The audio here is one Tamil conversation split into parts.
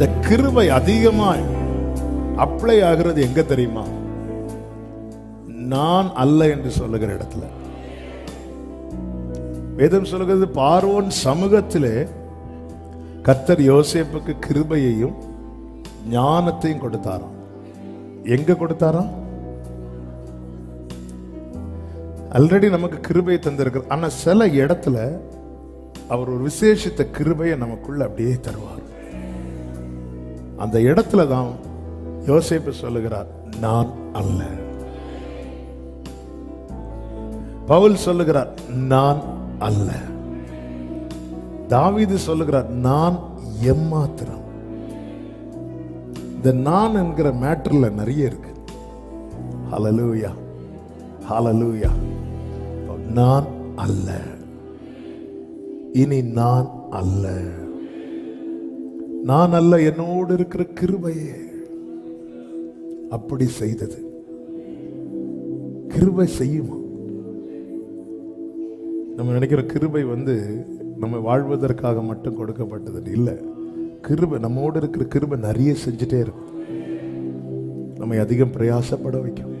இந்த கிருபை அதிகமாய் அப்ளை ஆகிறது எங்க தெரியுமா? நான் அல்ல என்று சொல்லுகிற இடத்துல. வேதம் சொல்லுகிறது பார்வோன் சமூகத்திலே கத்தர் யோசேப்புக்கு கிருபையையும் ஞானத்தையும் கொடுத்தாராம். எங்க கொடுத்தாராம்? ஆல்ரெடி நமக்கு கிருபையை தந்திருக்கிறார் ஆனா சில இடத்துல அவர் ஒரு விசேஷித்த கிருபையை நமக்குள்ள அப்படியே தருவார். அந்த இடத்துல தான் யோசிப்பு சொல்லுகிறார் நான் அல்ல. பவுல் சொல்லுகிறார் நான் அல்ல. தாவிது சொல்லுகிறார் நான் எம்மாத்திரம். இந்த நான் என்கிற மேட்டர்ல நிறைய இருக்கு. ஹலலூயா ஹலலூயா நான் அல்ல. இனி நான் அல்ல. நான் அல்ல என்னோடு இருக்கிற கிருபையே. அப்படி செய்தது. கிருபை செய்யுமா? நம்ம நினைக்கிற கிருபை வந்து நம்ம வாழ்வதற்காக மட்டும் கொடுக்கப்பட்டது இல்லை. கிருபை நம்மோடு இருக்கிற கிருபை நிறைய செஞ்சுட்டே இருக்கும். நம்மை அதிகம் பிரயாசப்பட வைக்கும்.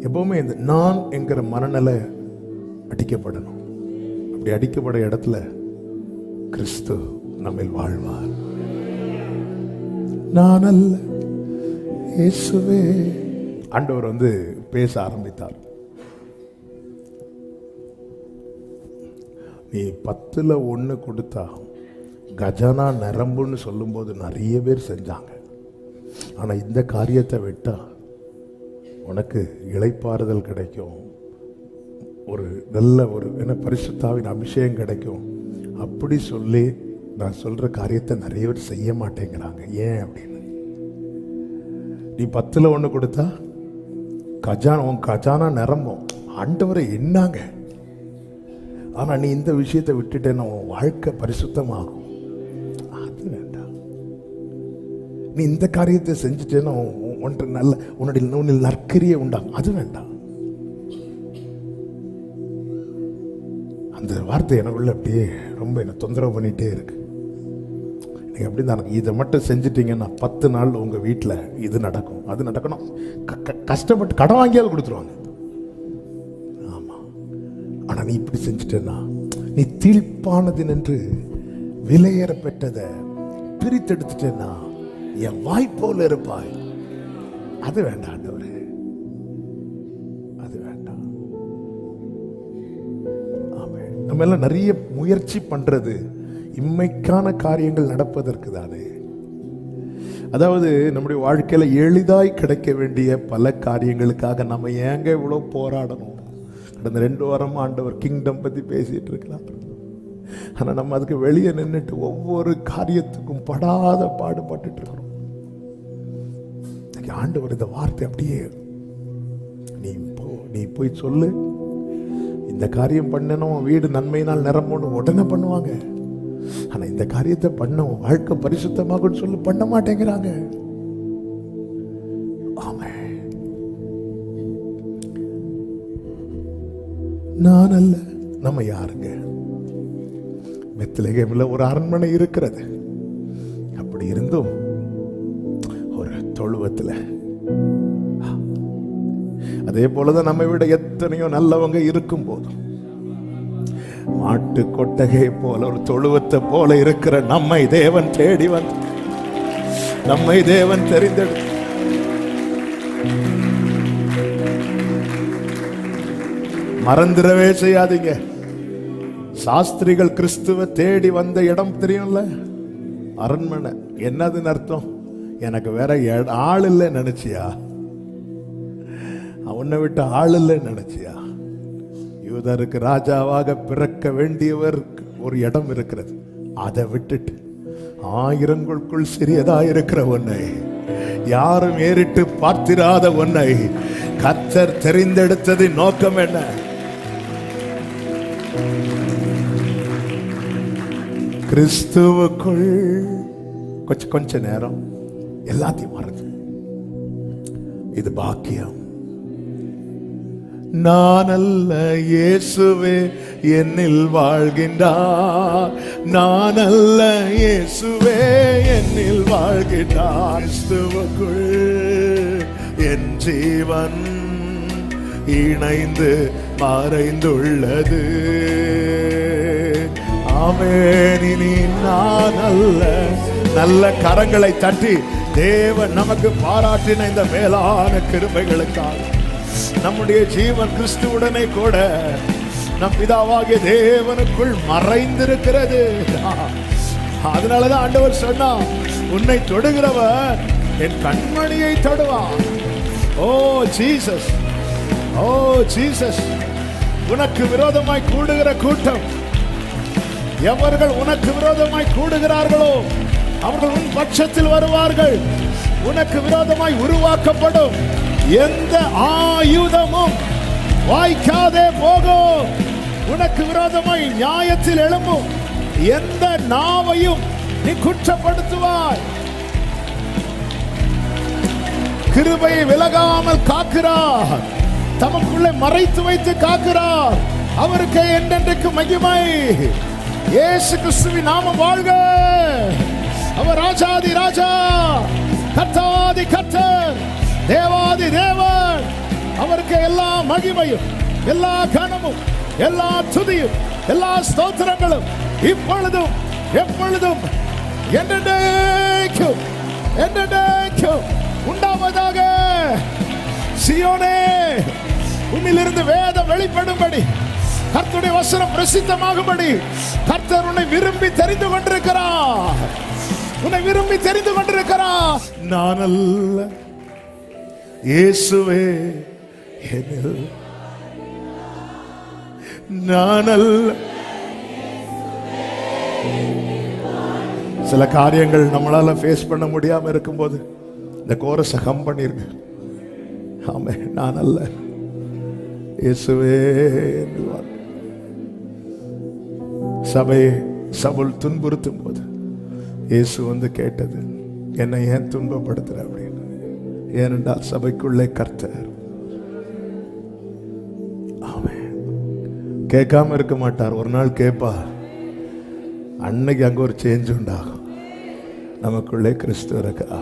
எப்பவுமே இந்த நான் என்கிற மனநிலை அடிக்கப்படணும். அப்படி அடிக்கப்பட இடத்துல கிறிஸ்து நம்மில் வாழ்வார். நான் அல்ல இயேசுவே. ஆண்டவர் வந்து பேச ஆரம்பித்தார். நீ பத்தில் ஒன்று கொடுத்தா கஜானா நிரம்புன்னு சொல்லும்போது நிறைய பேர் செஞ்சாங்க. ஆனால் இந்த காரியத்தை விட்டால் உனக்கு இளைப்பாறுதல் கிடைக்கும். ஒரு நல்ல ஒரு என்ன பரிசுத்தாவின் அபிஷேகம் கிடைக்கும். அப்படி சொல்லி நான் சொல்கிற காரியத்தை நிறைய பேர் செய்ய மாட்டேங்கிறாங்க. ஏன் அப்படின்னு நீ பத்தில் ஒன்று கொடுத்தா கஜானா உன் கஜானா நிரம்பும். ஆண்டவரை என்னாங்க? ஆனால் நீ இந்த விஷயத்தை விட்டுட்டேன்னா உன் வாழ்க்கை பரிசுத்தமாகும். அது வேண்டாம். நீ இந்த காரியத்தை செஞ்சுட்டேன்னா உன்- ஒன்று நல்ல உன்னுடைய உன்னில் நற்கரியை உண்டாகும். அது வேண்டாம். அந்த வார்த்தை எனக்குள்ள அப்படியே ரொம்ப என்னை தொந்தரவு பண்ணிகிட்டே இருக்குது நீங்கள் அப்படி தான் இதை மட்டும் செஞ்சிட்டிங்கன்னா பத்து நாள் உங்கள் வீட்டில் இது நடக்கும். அது நடக்கணும். க- க- கஷ்டப்பட்டு கடன் வாங்கியால் கொடுத்துருவாங்க. ஆமாம் ஆனால் நீ இப்படி செஞ்சிட்டேன்னா நீ தீழ்ப்பானது நின்று விலையேற பெற்றதை பிரித்தெடுத்துட்டேன்னா என் வாய்ப்போல் இருப்பாய். அது வேண்டாம் ஆண்டவரே. அது வேண்டாம். ஆமென். நம்ம எல்லாம் நிறைய முயற்சி பண்றது இம்மைக்கான காரியங்கள் நடப்பதற்கு தானே? அதாவது நம்முடைய வாழ்க்கையில் எளிதாய் கிடைக்க வேண்டிய பல காரியங்களுக்காக நம்ம ஏங்க இவ்வளோ போராடணும்? கடந்த ரெண்டு வாரம் ஆண்டவர் கிங்டம் பற்றி பேசிகிட்டு இருக்கிறார். ஆனால் நம்ம அதுக்கு வெளியே நின்றுட்டு ஒவ்வொரு காரியத்துக்கும் படாத பாடுபட்டு இருக்கிறோம். ஆண்டவர் இந்த வார்த்தை அப்படியே நீ போ நீ போய் சொல்லு. இந்த காரியம் பண்ணணும் வீடு நன்மையினால் நிரம்பணும் உடனே பண்ணுவாங்க. ஆனா இந்த காரியத்தை பண்ணும் வாழ்க்கை பரிசுத்தமாகும்னு சொல்லி பண்ண மாட்டேங்கிறாங்க. ஆமே நான் அல்ல நம்ம யாருங்க? பெத்லகேமில் ஒரு அரண்மனை இருக்கிறது. அப்படி இருந்தும் ஒரு தொழுவத்துல அதே போலதான் நம்ம விட எத்தனையோ நல்லவங்க இருக்கும் போதும் மாட்டு கொட்டகை போல ஒரு தொழுவத்தை போல இருக்கிற நம்மை தேவன் தேடி வந்த நம்மை தேவன் தெரிந்தெடு மறந்துடவே செய்யாதீங்க. சாஸ்திரிகள் கிறிஸ்துவ தேடி வந்த இடம் தெரியும்ல? அரண்மனை. என்னதுன்னு அர்த்தம்? எனக்கு வேற ஆள் இல்லை நினைச்சியா? உன்னை விட்டு ஆள் இல்லைன்னு நினைச்சியா? யூதருக்கு ராஜாவாக பிறக்க வேண்டியவர் ஒரு இடம் இருக்கிறது. அதை விட்டுட்டு ஆயிரங்களுக்குள் சிறியதா இருக்கிற உன்னை யாரும் ஏறிட்டு பார்த்திராத உன்னை கத்தர் தெரிந்தெடுத்ததின் நோக்கம் என்ன? கிறிஸ்துவுக்குள் கொஞ்சம் கொஞ்ச நேரம் எல்லாத்தையும் மறந்து. இது பாக்கியம். நான் அல்ல இயேசுவே என்னில் வாழ்கின்றார். நான் அல்ல இயேசுவே என்னில் வாழ்கின்றார். கிறிஸ்துவுக்குள் என் ஜீவன் இணைந்து மறைந்துள்ளது. ஆமென். நான் அல்ல நல்ல கரங்களை தட்டி தேவன் நமக்கு பாராட்டின இந்த மேலான கிருமைகளுக்காக நம்முடைய ஜீவன் கிறிஸ்துவுடனே கூட நம் பிதாவாகிய தேவனுக்குள் மறைந்திருக்கிறது. அதனாலதான் ஆண்டவர் சொன்னா உன்னை தொடுகிறவர் என் கண்மணியை தொடுவான் ஓ ஜீசஸ். ஓ ஜீசஸ். உனக்கு விரோதமாய் கூடுகிற கூட்டம். எவர்கள் உனக்கு விரோதமாய் கூடுகிறார்களோ அவர்கள் உன் பட்சத்தில் வருவார்கள். உனக்கு விரோதமாய் உருவாக்கப்படும். எந்த ஆயுதமும் வாய்க்காதே போகும் உனக்கு விரோதமாய் நியாயத்தில் எழும்பும் எந்த நாவையும் நீ குற்றப்படுத்துவாய். கிருபை விலகாமல் காக்கிறார். தமக்குள்ளே மறைத்து வைத்து காக்கிறார். அவருக்கு என்றென்றைக்கு மகிமை. இயேசு கிறிஸ்துவின் நாமம் வாழ்க. அவர் ராஜாதி ராஜா. மகிமையும் எல்லா கனமும் எல்லா துதியும் எல்லா ஸ்தோத்திரங்களும் இப்பொழுதும் எப்பொழுதும் என்றென்றைக்கும் என்றென்றைக்கும் உண்டாவதாக. சியோனே உன்னிலிருந்து வேதம் வெளிப்படும்படி கர்த்தருடைய வசனம் பிரசித்தமாகும்படி கர்த்தர் உன்னை விரும்பி தெரிந்து கொண்டிருக்கிறார். உன்னை விரும்பி தெரிந்து கொண்டிருக்கிறார். நான் அல்ல. இயேசுவே. என்னில் நான் அல்ல சில காரியங்கள் நம்மளால ஃபேஸ் பண்ண முடியாம இருக்கும்போது இந்த கோரஸை கம் பண்ணிருங்க. ஆமே நான் அல்ல இயேசுவே சபையை சபுல் துன்புறுத்தும் போது இயேசு வந்து கேட்டது என்னை ஏன் துன்பப்படுத்துற? அப்படின்னு. ஏனென்றால் சபைக்குள்ளே கர்த்தர் கேட்காம இருக்க மாட்டார். ஒரு நாள் கேட்பார் அன்னைக்கு அங்க ஒரு சேஞ்ச் உண்டாகும். நமக்குள்ளே கிறிஸ்து இருக்கா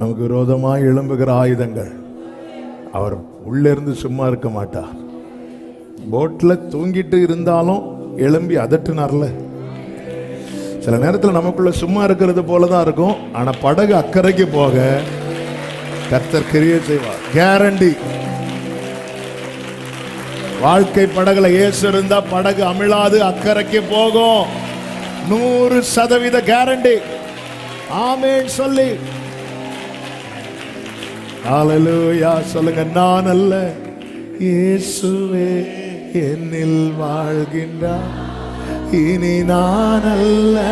நமக்கு விரோதமாக எழும்புகிற ஆயுதங்கள் அவர் உள்ளே இருந்து சும்மா இருக்க மாட்டார். போட்டில் தூங்கிட்டு இருந்தாலும் எழும்பி அதட்டுனார்ல. சில நேரத்தில் நமக்குள்ள சும்மா இருக்கிறது போல தான் இருக்கும். ஆனால் படகு அக்கறைக்கு போக கர்த்தர் கிரியை செய்வார். கேரண்டி வாழ்க்கை படகுல இயேசு இருந்தா படகு அமிழாது அக்கறைக்கு போகும். நூறு சதவீத கேரண்டி ஆமேன் சொல்லி. ஹalleluya சொல்லுங்க நான் அல்ல. இயேசுவே என்னில் வாழ்கின்றார். இனி நான் அல்ல.